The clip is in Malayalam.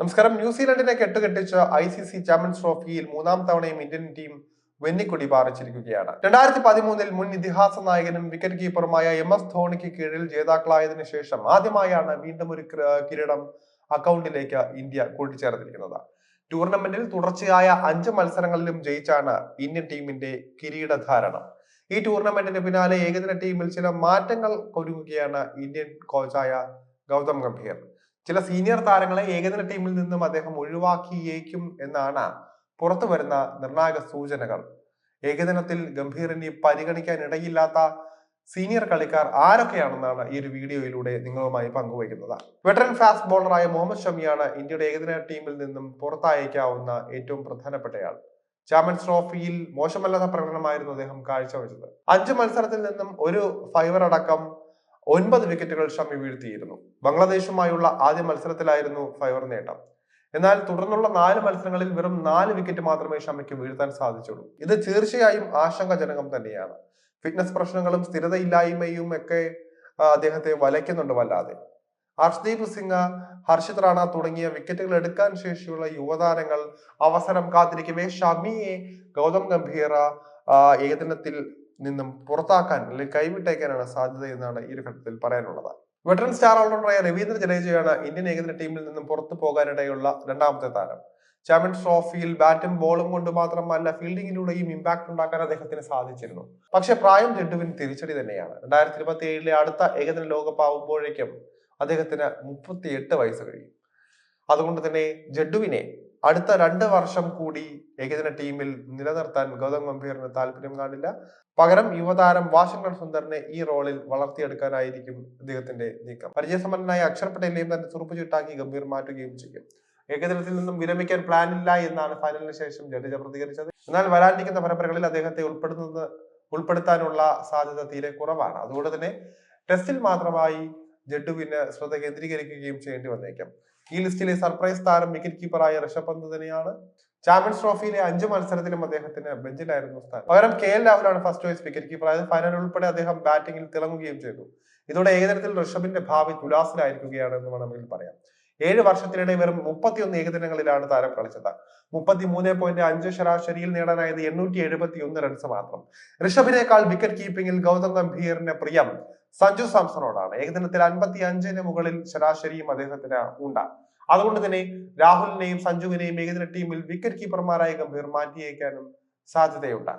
നമസ്കാരം. ന്യൂസിലൻഡിനെ കെട്ടുകെട്ടിച്ച ഐ സി സി ചാമ്പ്യൻസ് ട്രോഫിയിൽ മൂന്നാം തവണയും ഇന്ത്യൻ ടീം വെന്നിക്കൊടി പാറിച്ചിരിക്കുകയാണ്. രണ്ടായിരത്തി പതിമൂന്നിൽ മുൻ ഇതിഹാസ നായകനും വിക്കറ്റ് കീപ്പറുമായ എം എസ് ധോണിക്ക് കീഴിൽ ജേതാക്കളായതിനു ശേഷം ആദ്യമായാണ് വീണ്ടും ഒരു കിരീടം അക്കൗണ്ടിലേക്ക് ഇന്ത്യ കൂട്ടിച്ചേർത്തിരിക്കുന്നത് ടൂർണമെന്റിൽ തുടർച്ചയായ അഞ്ച് മത്സരങ്ങളിലും ജയിച്ചാണ് ഇന്ത്യൻ ടീമിന്റെ കിരീടധാരണം ഈ ടൂർണമെന്റിന് പിന്നാലെ ഏകദിന ടീമിൽ ചില മാറ്റങ്ങൾ ഒരുങ്ങുകയാണ് ഇന്ത്യൻ കോച്ചായ ഗൗതം ഗംഭീർ. ചില സീനിയർ താരങ്ങളെ ഏകദിന ടീമിൽ നിന്നും അദ്ദേഹം ഒഴിവാക്കിയേക്കും എന്നാണ് പുറത്തു വരുന്ന നിർണായക സൂചനകൾ. ഏകദിനത്തിൽ ഗംഭീറിനെ പരിഗണിക്കാൻ ഇടയില്ലാത്ത സീനിയർ കളിക്കാർ ആരൊക്കെയാണെന്നാണ് ഈ ഒരു വീഡിയോയിലൂടെ നിങ്ങളുമായി പങ്കുവയ്ക്കുന്നത്. വെറ്ററൻ ഫാസ്റ്റ് ബോളറായ മുഹമ്മദ് ഷമിയാണ് ഇന്ത്യയുടെ ഏകദിന ടീമിൽ നിന്നും പുറത്തയക്കാവുന്ന ഏറ്റവും പ്രധാനപ്പെട്ടയാൾ. ചാമ്പ്യൻസ് ട്രോഫിയിൽ മോശമല്ലാത്ത പ്രകടനമായിരുന്നു അദ്ദേഹം കാഴ്ചവെച്ചത്. അഞ്ച് മത്സരത്തിൽ നിന്നും ഒരു ഫൈവർ അടക്കം ഒൻപത് വിക്കറ്റുകൾ ഷമി വീഴ്ത്തിയിരുന്നു. ബംഗ്ലാദേശുമായുള്ള ആദ്യ മത്സരത്തിലായിരുന്നു ഫൈവർ നേട്ടം. എന്നാൽ തുടർന്നുള്ള നാല് മത്സരങ്ങളിൽ വെറും നാല് വിക്കറ്റ് മാത്രമേ ഷമിക്ക് വീഴ്ത്താൻ സാധിച്ചുള്ളൂ. ഇത് തീർച്ചയായും ആശങ്കാജനകം തന്നെയാണ്. ഫിറ്റ്നസ് പ്രശ്നങ്ങളും സ്ഥിരതയില്ലായ്മയും ഒക്കെ അദ്ദേഹത്തെ വലയ്ക്കുന്നുണ്ട് വല്ലാതെ. ഹർഷ്ദീപ് സിംഗ് ഹർഷിത് റാണ തുടങ്ങിയ വിക്കറ്റുകൾ എടുക്കാൻ ശേഷിയുള്ള യുവതാരങ്ങൾ അവസരം കാത്തിരിക്കവേ ഷമിയെ ഗൗതം ഗംഭീർ ഏകദിനത്തിൽ നിന്നും പുറത്താക്കാൻ അല്ലെങ്കിൽ കൈവിട്ടേക്കാനാണ് സാധ്യത എന്നാണ് ഈ ഒരു ഘട്ടത്തിൽ പറയാനുള്ളത്. വെറ്ററൻ സ്റ്റാർ ഓൾറൗണ്ടറായ രവീന്ദ്ര ജഡേജയാണ് ഇന്ത്യൻ ഏകദിന ടീമിൽ നിന്നും പുറത്തു പോകാനിടയുള്ള രണ്ടാമത്തെ താരം. ചാമ്പ്യൻസ് ട്രോഫിയിൽ ബാറ്റും ബോളും കൊണ്ട് മാത്രമല്ല ഫീൽഡിങ്ങിലൂടെയും ഇമ്പാക്ട് ഉണ്ടാക്കാൻ അദ്ദേഹത്തിന് സാധിച്ചിരുന്നു. പക്ഷെ പ്രായം ജഡുവിന് തിരിച്ചടി തന്നെയാണ്. രണ്ടായിരത്തി ഇരുപത്തി ഏഴിലെ അടുത്ത ഏകദിന ലോകകപ്പ് ആവുമ്പോഴേക്കും അദ്ദേഹത്തിന് മുപ്പത്തി എട്ട് വയസ്സ് കഴിയും. അതുകൊണ്ട് തന്നെ ജഡ്ഡുവിനെ അടുത്ത രണ്ട് വർഷം കൂടി ഏകദിന ടീമിൽ നിലനിർത്താൻ ഗൗതം ഗംഭീറിന് താല്പര്യം കാണില്ല. പകരം യുവതാരം വാഷിംഗ്ടൺ സുന്ദറിനെ ഈ റോളിൽ വളർത്തിയെടുക്കാനായിരിക്കും അദ്ദേഹത്തിന്റെ നീക്കം. പരിചയസമ്പന്നനായ അക്ഷർ പട്ടേലിനെയും തന്നെ തുറപ്പ് ചുട്ടാക്കി ഗംഭീർ മാറ്റുകയും ചെയ്യും. ഏകദിനത്തിൽ നിന്നും വിരമിക്കാൻ പ്ലാൻ ഇല്ല എന്നാണ് ഫൈനലിന് ശേഷം ജഡേജ പ്രതികരിച്ചത്. എന്നാൽ വരാനിരിക്കുന്ന പരമ്പരകളിൽ അദ്ദേഹത്തെ ഉൾപ്പെടുന്നത് ഉൾപ്പെടുത്താനുള്ള സാധ്യത തീരെ കുറവാണ്. അതുകൊണ്ട് തന്നെ ടെസ്റ്റിൽ മാത്രമായി ജഡ്ഡുവിന് ശ്രദ്ധ കേന്ദ്രീകരിക്കുകയും ചെയ്യേണ്ടി വന്നേക്കാം. ഈ ലിസ്റ്റിലെ സർപ്രൈസ് താരം വിക്കറ്റ് കീപ്പറായ ഋഷഭ് പന്ത് തന്നെയാണ്. ചാമ്പ്യൻസ് ട്രോഫിയിലെ അഞ്ച് മത്സരത്തിലും അദ്ദേഹത്തിന് ബെഞ്ചിലായിരുന്നു സ്ഥാനം. പകരം കെ എൽ രാഹുലാണ് ഫസ്റ്റ് ചോയ്സ് വിക്കറ്റ് കീപ്പർ അതായത് ഫൈനൽ ഉൾപ്പെടെ അദ്ദേഹം ബാറ്റിംഗിൽ തിളങ്ങുകയും ചെയ്തു. ഇതോടെ ഏകദിനത്തിൽ ഋഷഭിന്റെ ഭാവി തുലാസിലായിരിക്കുകയാണ് എന്ന് വേണമെങ്കിൽ പറയാം ഏഴ് വർഷത്തിനിടെ വെറും മുപ്പത്തിയൊന്ന് ഏകദിനങ്ങളിലാണ് താരം കളിച്ചത്. മുപ്പത്തി മൂന്ന് പോയിന്റ് അഞ്ച് ശരാശരിയിൽ നേടാനായത് എണ്ണൂറ്റി എഴുപത്തി ഒന്ന് റൺസ് മാത്രം. ഋഷഭിനേക്കാൾ വിക്കറ്റ് കീപ്പിംഗിൽ ഗൗതം ഗംഭീറിന്റെ പ്രിയം സഞ്ജു സാംസണോടാണ്. ഏകദിനത്തിൽ അൻപത്തി അഞ്ചിന് മുകളിൽ ശരാശരിയും അദ്ദേഹത്തിന് ഉണ്ട്. അതുകൊണ്ട് തന്നെ രാഹുലിനെയും സഞ്ജുവിനെയും ഏകദിന ടീമിൽ വിക്കറ്റ് കീപ്പർമാരായ ഗംഭീർ മാറ്റിയേക്കാനും സാധ്യതയുണ്ട്.